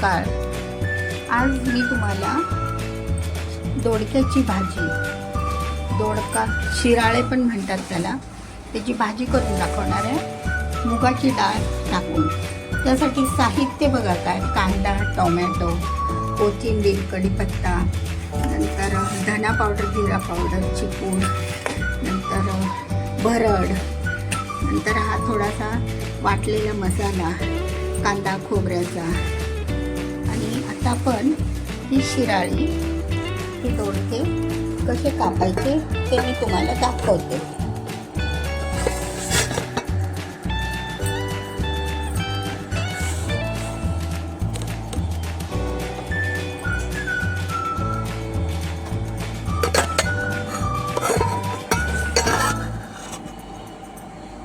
Hello सकाळ आज मी तुम्हाला दोडक्याची भाजी दोडका शिराळे पण म्हणतात त्याला त्याची भाजी करून दाखवणार आहे. मुगाची डाळ टाकून. त्यासाठी साहित्य बघा काय कांदा टोमॅटो कोथिंबीर कढीपत्ता नंतर धना पावडर जिरा पावडर चिपूड नंतर भरड नंतर हा थोडासा वाटलेला मसाला कांदा खोबऱ्याचा आता आपण ही शिराळी हे दोडके कसे कापायचे ते मी तुम्हाला दाखवते.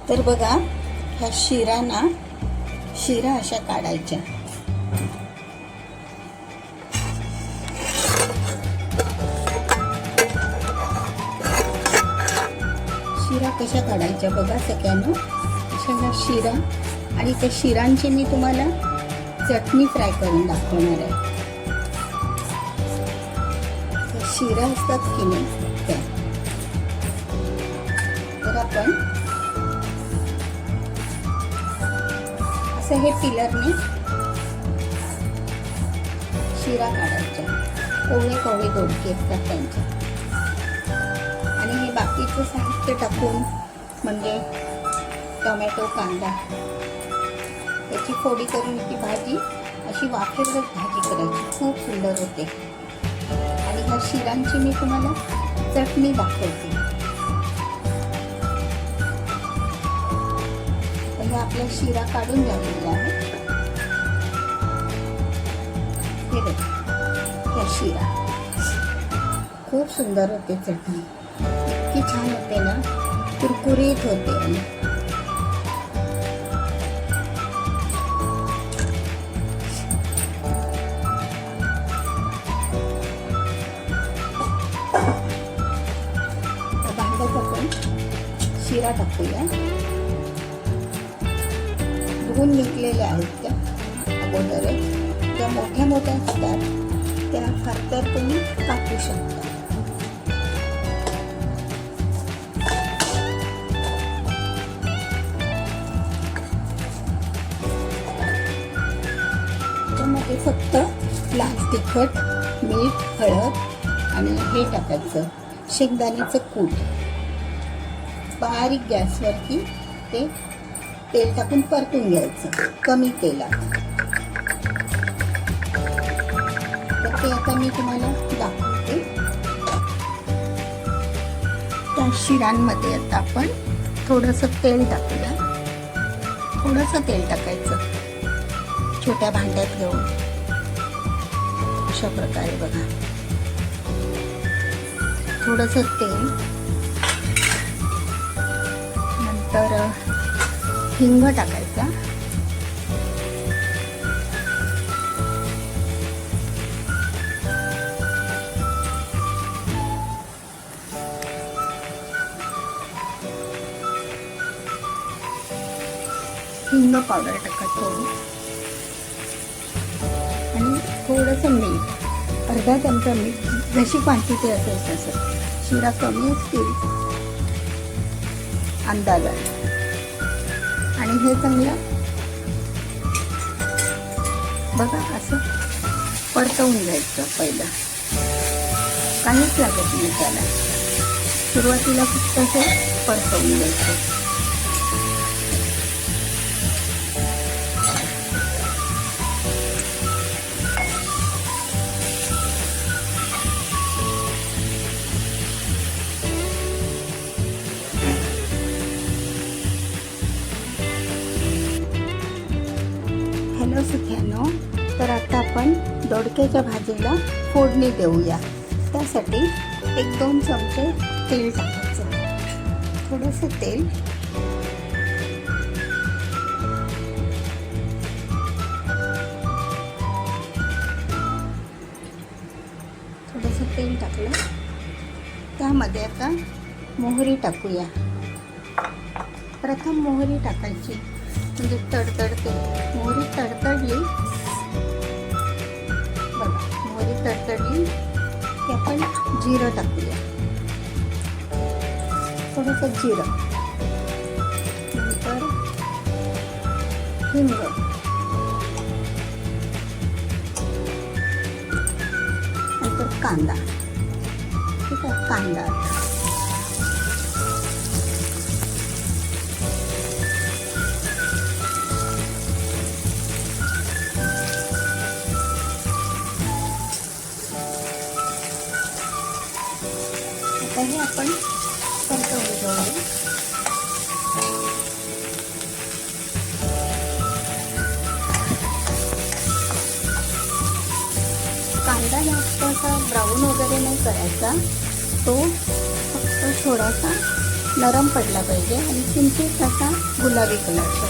तर बघा ह्या शिरा ना शिरा अशा काढायच्या. शिरा कशा काढायच्या बघा सगळ्यांना. अशा ह्या शिरा? आणि त्या शिरांची मी तुम्हाला चटणी फ्राय करून दाखवणार आहे. शिरा असतात की नाही? त्या. तर आपण असं हे पिलरने शिरा काढायच्या. कोवळे कोवळे दोडके असतात त्यांच्या. मी बाकीचं साहित्य टाकून म्हणजे टोमॅटो कांदा त्याची फोडी करून ती भाजी अशी वाफेवरच भाजी करायची. खूप सुंदर होते. आणि ह्या शिरांची मी तुम्हाला चटणी दाखवते. तर ह्या आपल्या शिरा काढून झालेल्या आहेत. ह्या शिरा. खूप सुंदर होते चटणी. छान होते ना? कुरकुरीत होते. भांड्यात आपण शिरा टाकूया. धुवून निघलेल्या आहेत त्या अगोदरच त्या मोठ्या मोठ्या असतात. त्या फार तर तुम्ही कापू शकता. तिखट मीठ हळद आणि हे टाकायचं. शेंगदाण्याचं कूट. बारीक गॅसवरती ते तेल टाकून परतून घ्यायचं. कमी तेलात. तर ते आता मी तुम्हाला दाखवते. त्या शिरांमध्ये आता आपण थोडंसं तेल टाकूया. थोडंसं तेल टाकायचं. छोट्या भांड्यात घेऊन. अशा प्रकारे बघा. थोडंसं तेल. नंतर हिंग टाकायचा. हिंग पावडर टाकायचं. थोडंसं मीठ. अर्धा चमचा मीठ. जशी क्वांटिटी असेल तसं. शिरा कमी असतील. अंदाजात आणि हे चांगलं. बघा असं परतवून घ्यायचं पहिलं. काहीच लागत नाही त्याला. सुरुवातीला फक्त असं परतवून घ्यायचं. दोडक्याच्या भाजीला फोडणी देऊया. त्यासाठी एक दोन चमचे तेल टाकायचं. थोडंसं तेल. थोडंसं तेल टाकलं. त्यामध्ये आता मोहरी टाकूया. प्रथम मोहरी टाकायची. म्हणजे तडतडते. मोहरी तडतडली मोहरी की आपण जिरं टाकूया. थोडंसं जिरं. नंतर हिंग. नंतर कांदा. ठीक आहे कांदा. कांदा जास्त असा ब्राऊन वगैरे नाही करायचा. तो फक्त थोडासा नरम पडला पाहिजे आणि किंचित असा गुलाबी कलरचा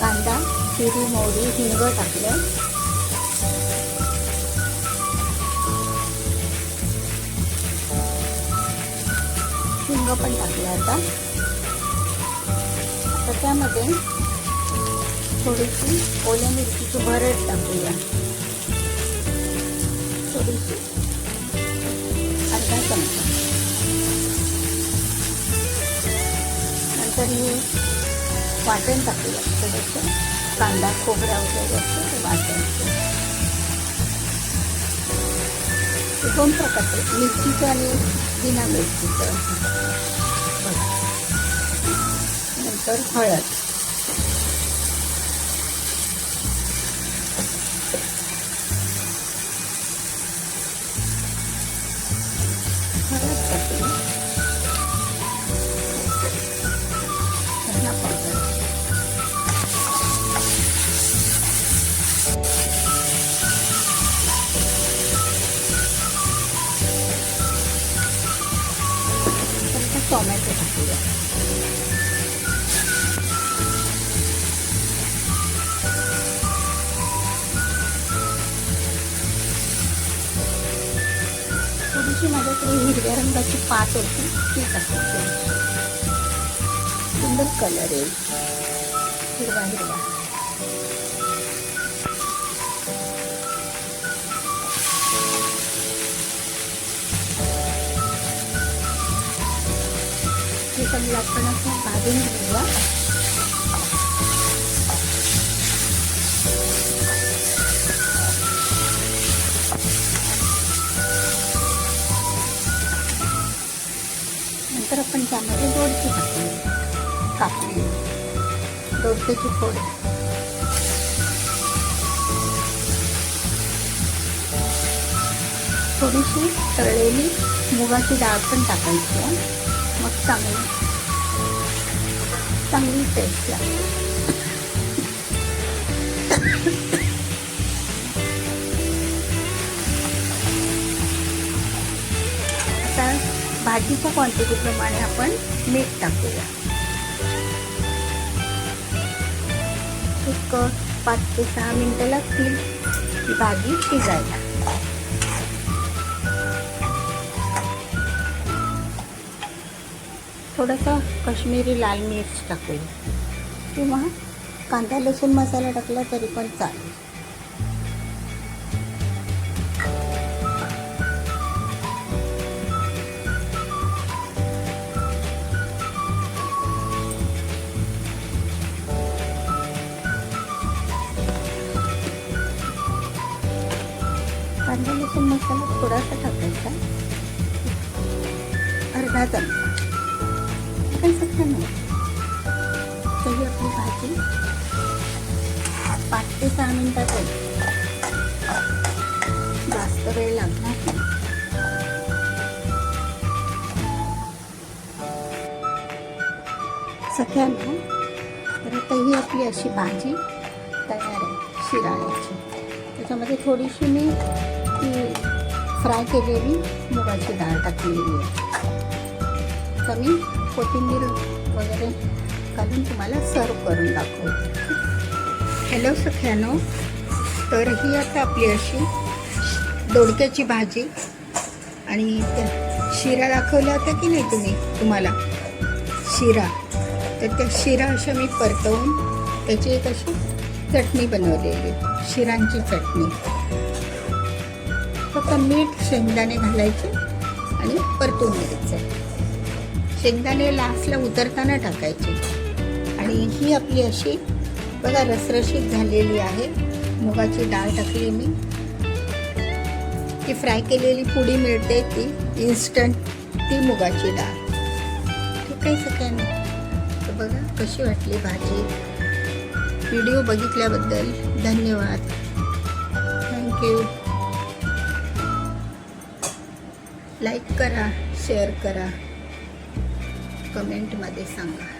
कांदा जिरी मोहरी हिंग टाकलं. हिंग पण टाकलं आता. आता त्यामध्ये थोडीशी ओल्या मिरचीची भरड टाकूया. थोडीशी. अर्धा चमचा. नंतर हे वाटण टाकूया थोडंसं. कांदा खोबरा वगैरे वाटण. दोन प्रकारचे मिरचीचं आणि बिना मिरचीचं. नंतर हळद. टोमॅटो. टाकूया थोडीशी माझ्याकडे हिरव्या रंगाची पात होती ती टाकायची सुंदर कलर येईल हिरवा हिरवा. हे आपण असं भाजून घेऊया नंतर आपण त्यामध्ये दोडकी टाकू कापली दोडक्याची फोड थोडीशी तळलेली मुगाची डाळ पण टाकायची आहे. मग चांगली चांगली टेस्ट लागते आता भाजीच्या क्वांटिटीप्रमाणे आपण मीठ टाकूया. एक पाच ते सहा मिनटं लागतील ही भाजी शिजायला. थोडासा कश्मीरी लाल मिर्च टाकूया. किंवा कांदा लसूण मसाला टाकला तरी पण चालेल. भाजी पाच ते सहा मिनटात होईल. जास्त वेळ लागणार नाही. सगळ्यांना तर आता ही आपली अशी भाजी तयार आहे शिराळ्याची. त्याच्यामध्ये थोडीशी मी ती फ्राय केलेली मुगाची डाळ टाकलेली आहे. तर मी कोथिंबीर वगैरे घालून तुम्हाला सर्व करून दाखवते. हॅलो सख्यानो तर ही आता आपली अशी दोडक्याची भाजी आणि त्या शिरा दाखवल्या होत्या की नाही तुम्ही तुम्हाला? शिरा. तर त्या शिरा अशा मी परतवून त्याची एक अशी चटणी बनवलेली शिरांची चटणी. फक्त मीठ शेंगदाणे घालायचे आणि परतून घ्यायचं. शेंगदाणे लास्टला उतरताना टाकायचे. आणि ही आपली अशी बघा रसरशीत झालेली आहे. मुगाची डाळ टाकली मी. ती फ्राय केलेली पुडी मिळते ती इन्स्टंट ती मुगाची डाळ. ठीक आहे सगळ्यांना? तर बघा कशी वाटली भाजी. व्हिडिओ बघितल्याबद्दल धन्यवाद. थँक्यू लाईक करा शेअर करा. कमेंटमध्ये सांगा.